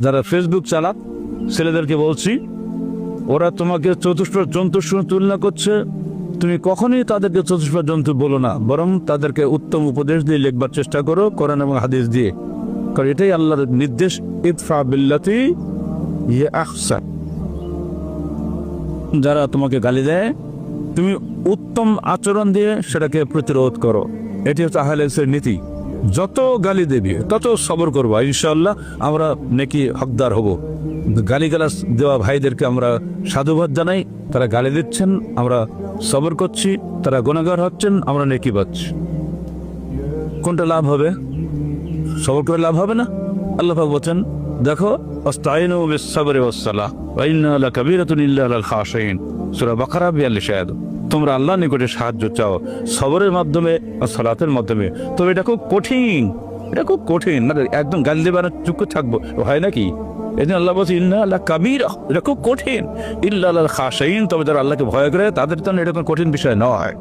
যারা ফেসবুক চালাক ছেলেদেরকে বলছি, ওরা তোমাকে চতুষ্প জন্তুর সঙ্গে তুলনা করছে। তুমি কখনই তাদেরকে চতুষ্প জন্তু বলো না, বরং তাদেরকে উত্তম উপদেশ দিয়ে লিখবার চেষ্টা করো, কোরআন এবং হাদিস দিয়ে। কারণ এটাই আল্লাহর নির্দেশ, ইদফা বিল্লাতি ইয়ে যারা তোমাকে গালি দেয়, তুমি উত্তম আচরণ দিয়ে সেটাকে প্রতিরোধ করো। এটি হচ্ছে আহলেসের নীতি। যত গালি দেবে, তত সবর করব। ইনশাল্লাহ আমরা নেকি হকদার হব। গালি গালাস দেওয়া ভাইদেরকে আমরা সাধুবাদ জানাই। তারা গালি দিচ্ছেন, আমরা সবর করছি। তারা গুণাগার হচ্ছেন, আমরা নেকি পাচ্ছি কোনটা লাভ হবে? সবর করে লাভ হবে না? আল্লাহ বলছেন, দেখো অস্তাইনু বিসসাবরি ওয়াসসালাহ ওয়া বাকারা 42 আয়াত। তোমরা আল্লাহর নিকটে সাহায্য চাও, সবরের মাধ্যমে আর সলাতের মাধ্যমে। তবে এটা খুব কঠিন, এটা খুব কঠিন। না, একদম গাল দেবার চুপ থাকব, হয় নাকি? জন্য আল্লাহ বলছে ইল্লা আল্লাহ কাবির। এটা খুব কঠিন। ইল্লা আল্লাহ খাসাইন তবে যারা আল্লাহকে ভয় করে, তাদের জন্য এটা কোনো কঠিন বিষয় নয়।